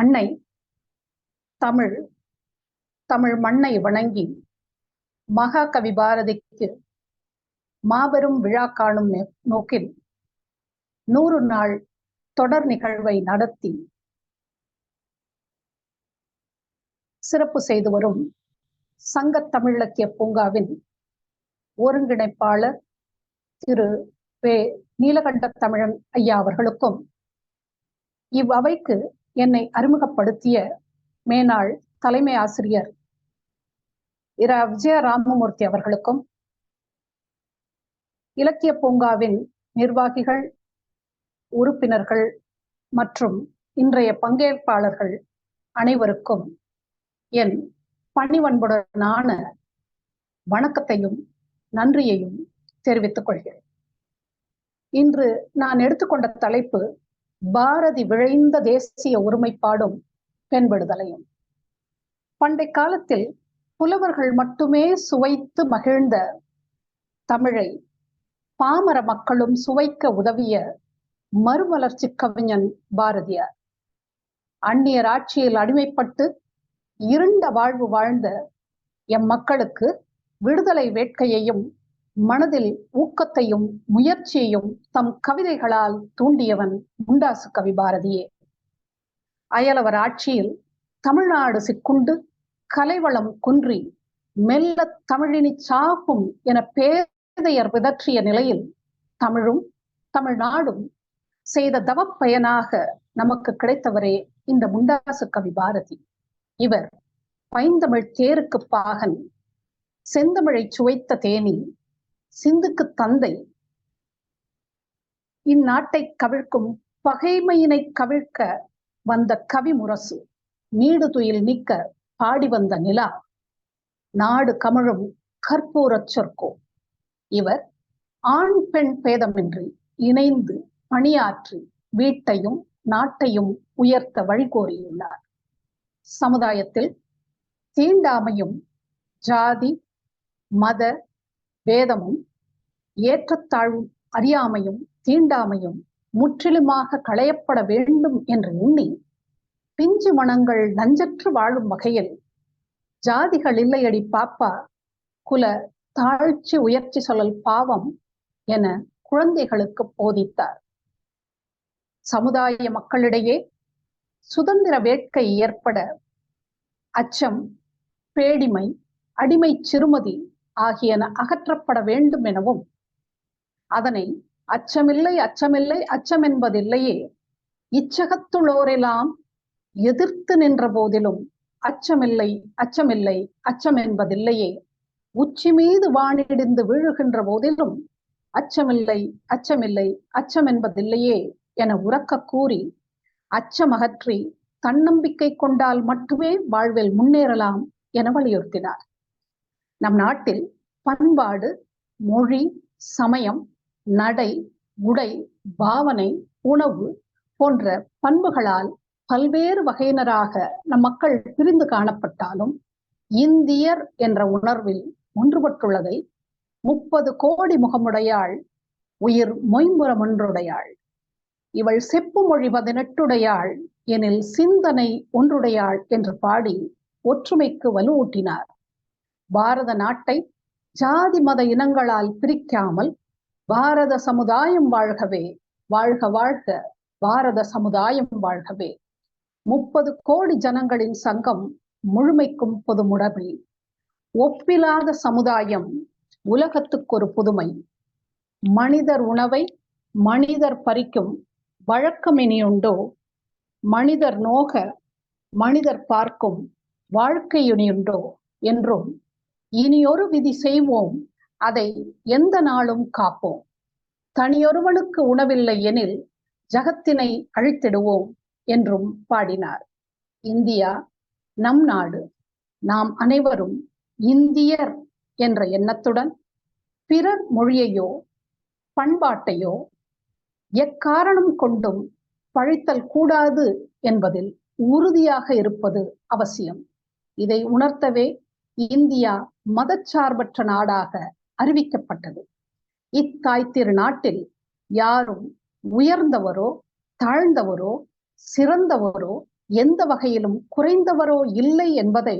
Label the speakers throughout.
Speaker 1: அன்னை தமிழ் தமிழ் மண்ணை வணங்கி மகாகவி பாரதிக்கு மாபெரும் விழா காணும் நோக்கில் நூறு நாள் தொடர் நிகழ்வை நடத்தி சிறப்பு செய்து வரும் சங்க தமிழிலக்கிய பூங்காவின் ஒருங்கிணைப்பாளர் திரு வே நீலகண்ட தமிழன் ஐயா அவர்களுக்கும் இவ்வவைக்கு என்னை அறிமுகப்படுத்திய மேனாள் தலைமை ஆசிரியர் இரா விஜய ராமமூர்த்தி அவர்களுக்கும் இலக்கிய பூங்காவின் நிர்வாகிகள் உறுப்பினர்கள் மற்றும் இன்றைய பங்கேற்பாளர்கள் அனைவருக்கும் என் பணிவன்புடனான வணக்கத்தையும் நன்றியையும் தெரிவித்துக் கொள்கிறேன் இன்று நான் எடுத்துக்கொண்ட தலைப்பு பாரதி விழைந்த தேசிய ஒருமைப்பாடும் பெண் விடுதலையும் பண்டை காலத்தில் புலவர்கள் மட்டுமே சுவைத்து மகிழ்ந்த தமிழை பாமர மக்களும் சுவைக்க உதவிய மறுமலர்ச்சி கவிஞன் பாரதியார் அந்நியர் ஆட்சியில் அடிமைப்பட்டு இருண்ட வாழ்வு வாழ்ந்த எம் மக்களுக்கு விடுதலை வேட்கையையும் மனதில் ஊக்கத்தையும் முயற்சியையும் தம் கவிதைகளால் தூண்டியவன் முண்டாசு கவி பாரதியே அயலவர் ஆட்சியில் தமிழ்நாடு சிக்குண்டு கலைவளம் குன்றி மெல்ல தமிழினி சாகும் என பேதையர் விதற்றிய நிலையில் தமிழும் தமிழ்நாடும் செய்த தவப்பயனாக நமக்கு கிடைத்தவரே இந்த முண்டாசு கவி பாரதி இவர் பைந்தமிழ் தேருக்கு பாகன் செந்தமிழை சுவைத்த தேனி சிந்துக்கு தந்தை இந்நாட்டை கவிழ்க்கும் பகைமையினை கவிழ்க்க வந்த கவி முரசு துயில் நிற்க பாடி வந்த நிலா நாடு கமழும் கற்பூர சொற்கோ இவர் ஆண் பெண் பேதமின்றி இணைந்து பணியாற்றி வீட்டையும் நாட்டையும் உயர்த்த வழி கோரியுள்ளார் சமுதாயத்தில் தீண்டாமையும் ஜாதி மத வேதமும் ஏற்றத்தாழ்வும் அறியாமையும் தீண்டாமையும் முற்றிலுமாக களையப்பட வேண்டும் என்று எண்ணி பிஞ்சு மனங்கள் நஞ்சற்று வாழும் வகையில் ஜாதிகள் இல்லையடி பாப்பா குல தாழ்ச்சி உயர்ச்சி சொல்லல் பாவம் என குழந்தைகளுக்கு போதித்தார் சமுதாய மக்களிடையே சுதந்திர வேட்கை ஏற்பட அச்சம் பேடிமை அடிமை சிறுமதி ஆகியன அகற்றப்பட வேண்டும் எனவும் அதனை அச்சமில்லை அச்சமில்லை அச்சம் என்பதில்லையே இச்சகத்துள்ளோரெல்லாம் எதிர்த்து நின்ற போதிலும் அச்சமில்லை அச்சமில்லை அச்சம் என்பதில்லையே உச்சி மீது வானிடிந்து விழுகின்ற போதிலும் அச்சமில்லை அச்சமில்லை அச்சம் என்பதில்லையே என உறக்க கூறி அச்சமகற்றி தன்னம்பிக்கை கொண்டால் மட்டுமே வாழ்வில் முன்னேறலாம் என வலியுறுத்தினார் நம் நாட்டில் பண்பாடு மொழி சமயம் நடை உடை பாவனை உணவு போன்ற பண்புகளால் பல்வேறு வகையினராக நம் மக்கள் பிரிந்து காணப்பட்டாலும் இந்தியர் என்ற உணர்வில் ஒன்றுபட்டுள்ளதை முப்பது கோடி முகமுடையாள் உயிர் மொய்முறம் ஒன்றுடையாள் இவள் செப்பு மொழி பதினெட்டுடையாள் எனில் சிந்தனை ஒன்றுடையாள் என்று பாடி ஒற்றுமைக்கு வலுவூட்டினார் பாரத நாட்டை ஜாதி மத இனங்களால் பிரிக்காமல் பாரத சமுதாயம் வாழ்கவே வாழ்க வாழ்க பாரத சமுதாயம் வாழ்கவே முப்பது கோடி ஜனங்களின் சங்கம் முழுமைக்கும் பொதுமுடபில் ஒப்பிலாத சமுதாயம் உலகத்துக்கு ஒரு புதுமை மனிதர் உணவை மனிதர் பறிக்கும் வழக்கம் இனியுண்டோ மனிதர் நோக மனிதர் பார்க்கும் இனியுண்டோ என்றும் இனியொரு விதி செய்வோம் அதை எந்த நாளும் காப்போம் தனியொருவனுக்கு உணவில்லை எனில் ஜகத்தினை அழித்திடுவோம் என்றும் பாடினார் இந்தியா நம் நாடு நாம் அனைவரும் இந்தியர் என்ற எண்ணத்துடன் பிறர் மொழியையோ பண்பாட்டையோ எக்காரணம் கொண்டும் பழித்தல் கூடாது என்பதில் உறுதியாக இருப்பது அவசியம் இதை உணர்த்தவே இந்தியா மதச்சார்பற்ற நாடாக அறிவிக்கப்பட்டது இத்தாய் திருநாட்டில் யாரும் உயர்ந்தவரோ தாழ்ந்தவரோ சிறந்தவரோ எந்த வகையிலும் குறைந்தவரோ இல்லை என்பதை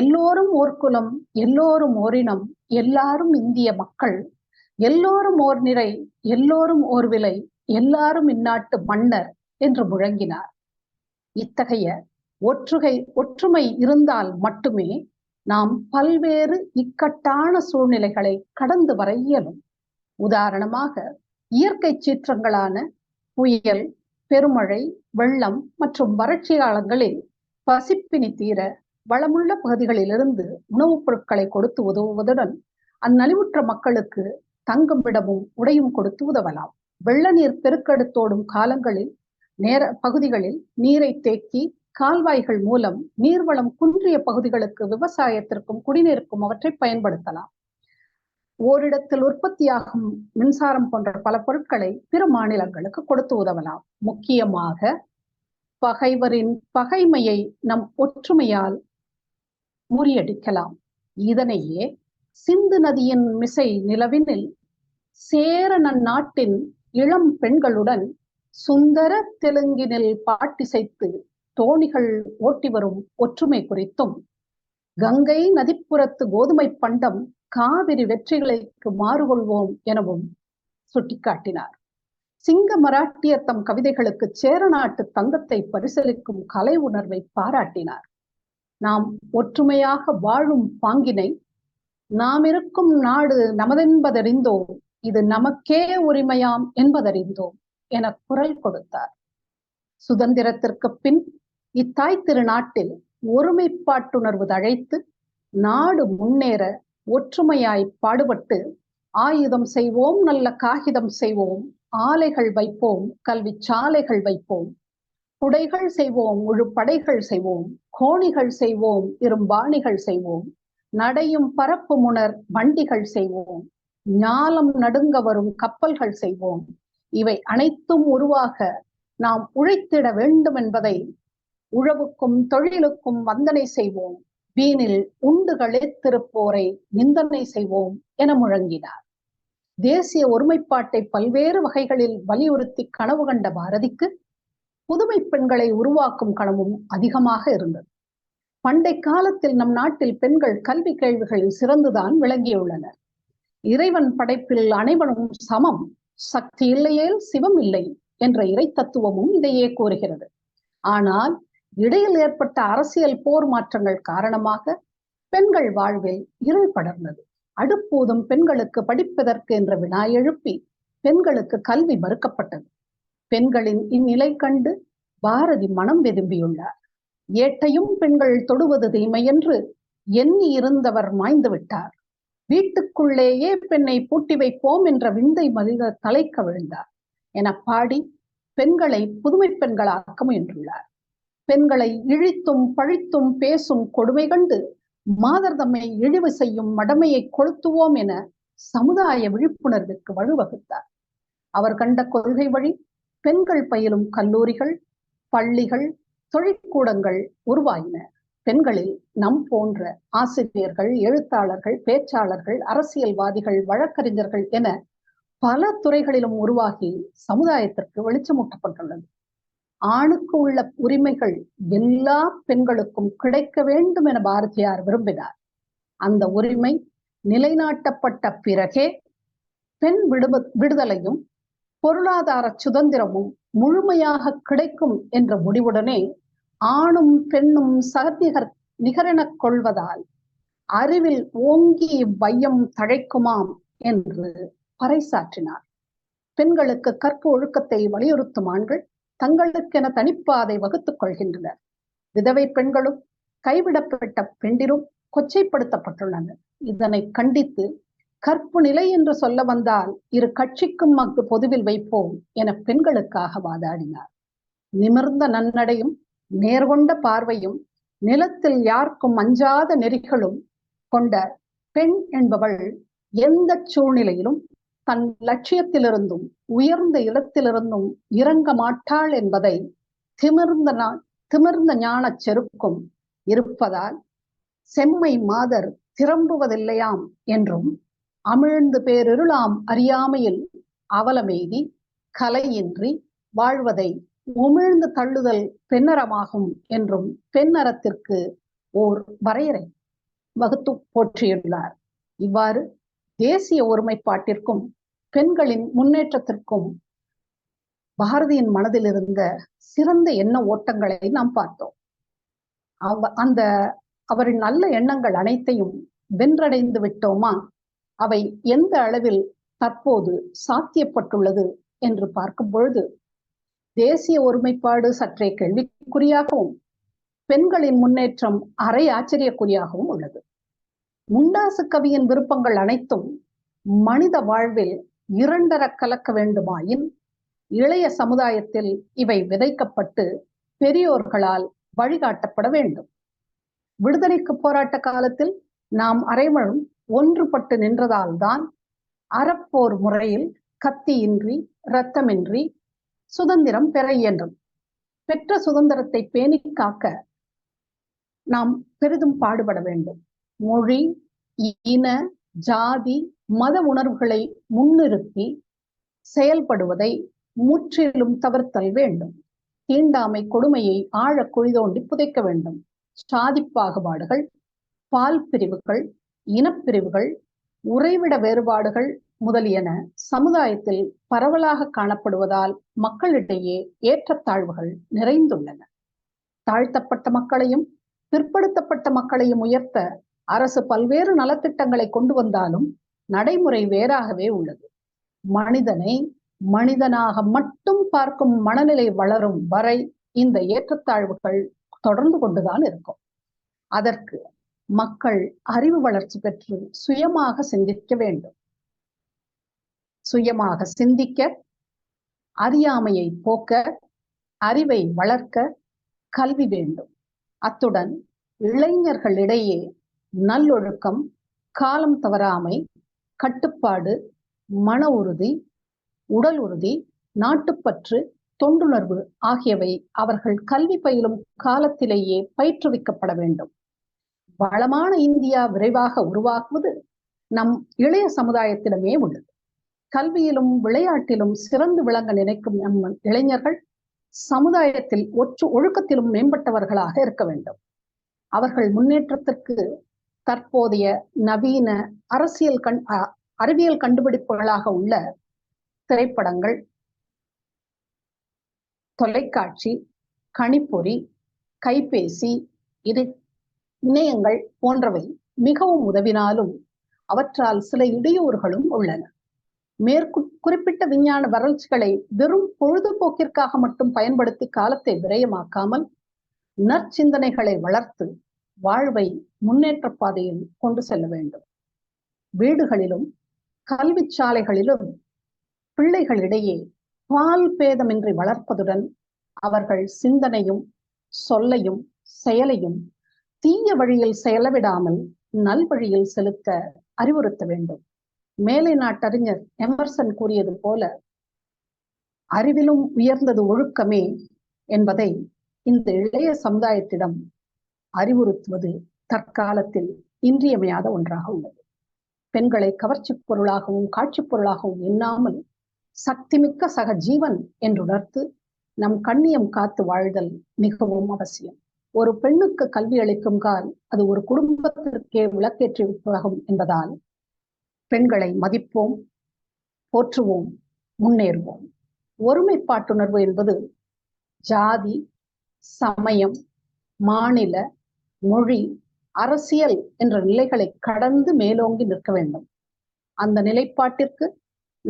Speaker 1: எல்லோரும் ஓர்குலம் எல்லோரும் ஓரினம் எல்லாரும் இந்திய மக்கள் எல்லோரும் ஓர் நிறை எல்லோரும் ஓர் விலை எல்லாரும் இந்நாட்டு மன்னர் என்று முழங்கினார் இத்தகைய ஒற்றுகை ஒற்றுமை இருந்தால் மட்டுமே நாம் பல்வேறு இக்கட்டான சூழ்நிலைகளை கடந்து வர இயலும் உதாரணமாக இயற்கை சீற்றங்களான புயல் பெருமழை வெள்ளம் மற்றும் வறட்சி காலங்களில் பசிப்பினி தீர வளமுள்ள பகுதிகளிலிருந்து உணவுப் பொருட்களை கொடுத்து உதவுவதுடன் அந்நலிவுற்ற மக்களுக்கு தங்கும் விடமும் உடையும் கொடுத்து உதவலாம் வெள்ள நீர் பெருக்கெடுத்தோடும் காலங்களில் நேர பகுதிகளில் நீரை தேக்கி கால்வாய்கள் மூலம் நீர்வளம் குன்றிய பகுதிகளுக்கு விவசாயத்திற்கும் குடிநீருக்கும் அவற்றை பயன்படுத்தலாம் ஓரிடத்தில் உற்பத்தியாகும் மின்சாரம் போன்ற பல பொருட்களை பிற மாநிலங்களுக்கு கொடுத்து உதவலாம் முக்கியமாக பகைவரின் பகைமையை நம் ஒற்றுமையால் முறியடிக்கலாம் இதனையே சிந்து நதியின் மிசை நிலவினில் சேர நாட்டின் இளம் பெண்களுடன் சுந்தர தெலுங்கினில் பாட்டிசைத்து தோணிகள் ஓட்டி வரும் ஒற்றுமை குறித்தும் கங்கை நதிப்புறத்து கோதுமை பண்டம் காவிரி வெற்றிகளுக்கு மாறுகொள்வோம் எனவும் சுட்டிக்காட்டினார் சிங்க மராட்டியர் தம் கவிதைகளுக்கு சேரநாட்டு தங்கத்தை பரிசலிக்கும் கலை உணர்வை பாராட்டினார் நாம் ஒற்றுமையாக வாழும் பாங்கினை நாம் இருக்கும் நாடு நமதென்பதறிந்தோம் இது நமக்கே உரிமையாம் என்பதறிந்தோம் என குரல் கொடுத்தார் சுதந்திரத்திற்கு பின் இத்தாய் திருநாட்டில் ஒருமைப்பாட்டுணர்வு தழைத்து நாடு முன்னேற ஒற்றுமையாய் பாடுபட்டு ஆயுதம் செய்வோம் நல்ல காகிதம் செய்வோம் ஆலைகள் வைப்போம் கல்வி சாலைகள் வைப்போம் குடைகள் செய்வோம் முழு படைகள் செய்வோம் கோணிகள் செய்வோம் இரும்பாணிகள் செய்வோம் நடையும் பரப்பு முனர் வண்டிகள் செய்வோம் ஞாலம் நடுங்க வரும் கப்பல்கள் செய்வோம் இவை அனைத்தும் உருவாக நாம் உழைத்திட வேண்டும் என்பதை உழவுக்கும் தொழிலுக்கும் வந்தனை செய்வோம் வீணில் திருப்போரை நிந்தனை செய்வோம் என முழங்கினார் தேசிய ஒருமைப்பாட்டை பல்வேறு வகைகளில் வலியுறுத்தி கனவு கண்ட பாரதிக்கு புதுமை பெண்களை உருவாக்கும் கனவும் அதிகமாக இருந்தது பண்டை காலத்தில் நம் நாட்டில் பெண்கள் கல்வி கேள்விகளில் சிறந்துதான் விளங்கியுள்ளனர் இறைவன் படைப்பில் அனைவரும் சமம் சக்தி இல்லையேல் சிவம் இல்லை என்ற இறை தத்துவமும் இதையே கூறுகிறது ஆனால் இடையில் ஏற்பட்ட அரசியல் போர் மாற்றங்கள் காரணமாக பெண்கள் வாழ்வில் இருள் படர்ந்தது அடுப்பூதும் பெண்களுக்கு படிப்பதற்கு என்ற வினா எழுப்பி பெண்களுக்கு கல்வி மறுக்கப்பட்டது பெண்களின் இந்நிலை கண்டு பாரதி மனம் வெதும்பியுள்ளார் ஏட்டையும் பெண்கள் தொடுவது தீமை என்று எண்ணி இருந்தவர் மாய்ந்து விட்டார் வீட்டுக்குள்ளேயே பெண்ணை பூட்டி வைப்போம் என்ற விந்தை மனித தலைக்க விழுந்தார் என பாடி பெண்களை புதுமை பெண்களாக்க முயன்றுள்ளார் பெண்களை இழித்தும் பழித்தும் பேசும் கொடுமை கண்டு மாதர்தம்மை இழிவு செய்யும் மடமையை கொளுத்துவோம் என சமுதாய விழிப்புணர்விற்கு வழிவகுத்தார் அவர் கண்ட கொள்கை வழி பெண்கள் பயிலும் கல்லூரிகள் பள்ளிகள் தொழிற்கூடங்கள் உருவாயின பெண்களில் நம் போன்ற ஆசிரியர்கள் எழுத்தாளர்கள் பேச்சாளர்கள் அரசியல்வாதிகள் வழக்கறிஞர்கள் என பல துறைகளிலும் உருவாகி சமுதாயத்திற்கு வெளிச்சமூட்டப்பட்டுள்ளது ஆணுக்கு உள்ள உரிமைகள் எல்லா பெண்களுக்கும் கிடைக்க வேண்டும் என பாரதியார் விரும்பினார் அந்த உரிமை நிலைநாட்டப்பட்ட பிறகே பெண் விடு விடுதலையும் பொருளாதார சுதந்திரமும் முழுமையாக கிடைக்கும் என்ற முடிவுடனே ஆணும் பெண்ணும் சகதிகர் நிகரெனக் கொள்வதால் அறிவில் ஓங்கி வையம் தழைக்குமாம் என்று பறைசாற்றினார் பெண்களுக்கு கற்பு ஒழுக்கத்தை வலியுறுத்தும் ஆண்கள் தங்களுக்கென தனிப்பாதை வகுத்துக் கொள்கின்றனர் விதவை பெண்களும் கைவிடப்பட்ட பெண்டிரும் கொச்சைப்படுத்தப்பட்டுள்ளனர் இதனை கண்டித்து கற்பு நிலை என்று சொல்ல வந்தால் இரு கட்சிக்கும் மக்கு பொதுவில் வைப்போம் என பெண்களுக்காக வாதாடினார் நிமிர்ந்த நன்னடையும் நேர்கொண்ட பார்வையும் நிலத்தில் யாருக்கும் அஞ்சாத நெறிகளும் கொண்ட பெண் என்பவள் எந்த சூழ்நிலையிலும் தன் லட்சியத்திலிருந்தும் உயர்ந்த இடத்திலிருந்தும் இறங்க மாட்டாள் என்பதை திமிர்ந்த திமிர்ந்த ஞான செருக்கும் இருப்பதால் செம்மை மாதர் திரும்புவதில்லையாம் என்றும் அமிழ்ந்து பேரிருளாம் அறியாமையில் அவலமெய்தி கலையின்றி வாழ்வதை உமிழ்ந்து தள்ளுதல் பெண்ணறமாகும் என்றும் பெண்ணறத்திற்கு ஓர் வரையறை வகுத்து போற்றியுள்ளார் இவ்வாறு தேசிய ஒருமைப்பாட்டிற்கும் பெண்களின் முன்னேற்றத்திற்கும் பாரதியின் மனதில் இருந்த சிறந்த எண்ண ஓட்டங்களை நாம் பார்த்தோம் அவ அந்த அவரின் நல்ல எண்ணங்கள் அனைத்தையும் வென்றடைந்து விட்டோமா அவை எந்த அளவில் தற்போது சாத்தியப்பட்டுள்ளது என்று பார்க்கும் பொழுது தேசிய ஒருமைப்பாடு சற்றே கேள்விக்குறியாகவும் பெண்களின் முன்னேற்றம் அரை ஆச்சரியக்குறியாகவும் உள்ளது முண்டாசு கவியின் விருப்பங்கள் அனைத்தும் மனித வாழ்வில் இரண்டர கலக்க வேண்டுமாயின் இளைய சமுதாயத்தில் இவை விதைக்கப்பட்டு பெரியோர்களால் வழிகாட்டப்பட வேண்டும் விடுதலைக்கு போராட்ட காலத்தில் நாம் அரைவழும் ஒன்றுபட்டு நின்றதால்தான் அறப்போர் முறையில் கத்தியின்றி இரத்தமின்றி சுதந்திரம் பெற இயன்றும் பெற்ற சுதந்திரத்தை பேணி காக்க நாம் பெரிதும் பாடுபட வேண்டும் மொழி இன ஜாதி மத உணர்வுகளை முன்னிறுத்தி செயல்படுவதை முற்றிலும் தவிர்த்தல் வேண்டும் தீண்டாமை கொடுமையை ஆழ குழிதோண்டி புதைக்க வேண்டும் சாதி பாகுபாடுகள் பால் பிரிவுகள் இனப்பிரிவுகள் உறைவிட வேறுபாடுகள் முதலியன சமுதாயத்தில் பரவலாக காணப்படுவதால் மக்களிடையே ஏற்றத்தாழ்வுகள் நிறைந்துள்ளன தாழ்த்தப்பட்ட மக்களையும் பிற்படுத்தப்பட்ட மக்களையும் உயர்த்த அரசு பல்வேறு நலத்திட்டங்களை கொண்டு வந்தாலும் நடைமுறை வேறாகவே உள்ளது மனிதனை மனிதனாக மட்டும் பார்க்கும் மனநிலை வளரும் வரை இந்த ஏற்றத்தாழ்வுகள் தொடர்ந்து கொண்டுதான் இருக்கும் அதற்கு மக்கள் அறிவு வளர்ச்சி பெற்று சுயமாக சிந்திக்க வேண்டும் சுயமாக சிந்திக்க அறியாமையை போக்க அறிவை வளர்க்க கல்வி வேண்டும் அத்துடன் இளைஞர்களிடையே நல்லொழுக்கம் காலம் தவறாமை கட்டுப்பாடு மன உறுதி உடல் உறுதி நாட்டுப்பற்று தொண்டுணர்வு ஆகியவை அவர்கள் கல்வி பயிலும் காலத்திலேயே பயிற்றுவிக்கப்பட வேண்டும் வளமான இந்தியா விரைவாக உருவாகுவது நம் இளைய சமுதாயத்திடமே உள்ளது கல்வியிலும் விளையாட்டிலும் சிறந்து விளங்க நினைக்கும் நம் இளைஞர்கள் சமுதாயத்தில் ஒற்று ஒழுக்கத்திலும் மேம்பட்டவர்களாக இருக்க வேண்டும் அவர்கள் முன்னேற்றத்திற்கு தற்போதைய நவீன அரசியல் கண் அறிவியல் கண்டுபிடிப்புகளாக உள்ள திரைப்படங்கள் தொலைக்காட்சி கணிப்பொறி கைபேசி இது இணையங்கள் போன்றவை மிகவும் உதவினாலும் அவற்றால் சில இடையூறுகளும் உள்ளன மேற்கு குறிப்பிட்ட விஞ்ஞான வறட்சிகளை வெறும் பொழுதுபோக்கிற்காக மட்டும் பயன்படுத்தி காலத்தை விரயமாக்காமல் நற்சிந்தனைகளை வளர்த்து வாழ்வை முன்னேற்ற பாதையில் கொண்டு செல்ல வேண்டும் வீடுகளிலும் கல்வி சாலைகளிலும் பிள்ளைகளிடையே பால் பேதமின்றி வளர்ப்பதுடன் அவர்கள் சிந்தனையும் சொல்லையும் செயலையும் தீய வழியில் செலவிடாமல் நல்வழியில் செலுத்த அறிவுறுத்த வேண்டும் மேலை நாட்டறிஞர் எமர்சன் கூறியது போல அறிவிலும் உயர்ந்தது ஒழுக்கமே என்பதை இந்த இளைய சமுதாயத்திடம் அறிவுறுத்துவது தற்காலத்தில் இன்றியமையாத ஒன்றாக உள்ளது பெண்களை கவர்ச்சி பொருளாகவும் காட்சி பொருளாகவும் எண்ணாமல் சக்திமிக்க சக ஜீவன் உணர்த்து நம் கண்ணியம் காத்து வாழ்தல் மிகவும் அவசியம் ஒரு பெண்ணுக்கு கல்வி அளிக்கும் கால் அது ஒரு குடும்பத்திற்கே விளக்கேற்றி விற்பதாகும் என்பதால் பெண்களை மதிப்போம் போற்றுவோம் முன்னேறுவோம் ஒருமைப்பாட்டுணர்வு என்பது ஜாதி சமயம் மாநில மொழி அரசியல் என்ற நிலைகளை கடந்து மேலோங்கி நிற்க வேண்டும் அந்த நிலைப்பாட்டிற்கு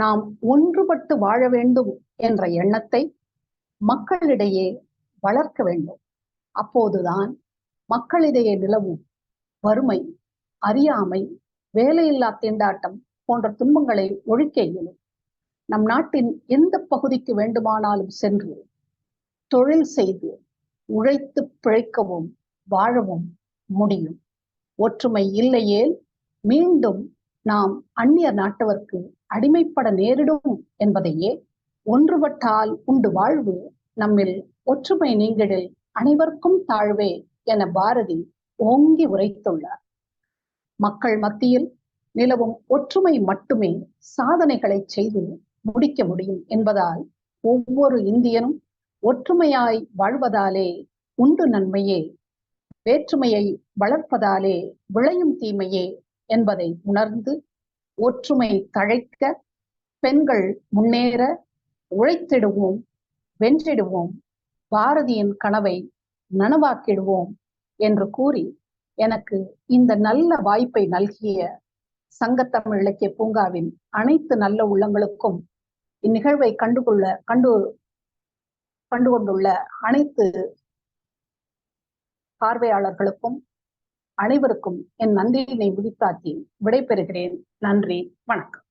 Speaker 1: நாம் ஒன்றுபட்டு வாழ வேண்டும் என்ற எண்ணத்தை மக்களிடையே வளர்க்க வேண்டும் அப்போதுதான் மக்களிடையே நிலவும் வறுமை அறியாமை வேலையில்லா திண்டாட்டம் போன்ற துன்பங்களை ஒழிக்க இயலும் நம் நாட்டின் எந்த பகுதிக்கு வேண்டுமானாலும் சென்று தொழில் செய்து உழைத்து பிழைக்கவும் வாழவும் முடியும் ஒற்றுமை இல்லையேல் மீண்டும் நாம் அந்நிய நாட்டவர்க்கு அடிமைப்பட நேரிடும் என்பதையே ஒன்றுபட்டால் உண்டு வாழ்வு நம்மில் ஒற்றுமை நீங்கிடில் அனைவருக்கும் தாழ்வே என பாரதி ஓங்கி உரைத்துள்ளார் மக்கள் மத்தியில் நிலவும் ஒற்றுமை மட்டுமே சாதனைகளை செய்து முடிக்க முடியும் என்பதால் ஒவ்வொரு இந்தியனும் ஒற்றுமையாய் வாழ்வதாலே உண்டு நன்மையே வேற்றுமையை வளர்ப்பதாலே விளையும் தீமையே என்பதை உணர்ந்து ஒற்றுமை தழைக்க பெண்கள் முன்னேற உழைத்திடுவோம் வென்றிடுவோம் பாரதியின் கனவை நனவாக்கிடுவோம் என்று கூறி எனக்கு இந்த நல்ல வாய்ப்பை நல்கிய சங்கத்தமிழ் இலக்கிய பூங்காவின் அனைத்து நல்ல உள்ளங்களுக்கும் இந்நிகழ்வை கண்டுகொள்ள கண்டு கண்டுகொண்டுள்ள அனைத்து பார்வையாளர்களுக்கும் அனைவருக்கும் என் நன்றியினை உதித்தாத்தி விடைபெறுகிறேன் நன்றி வணக்கம்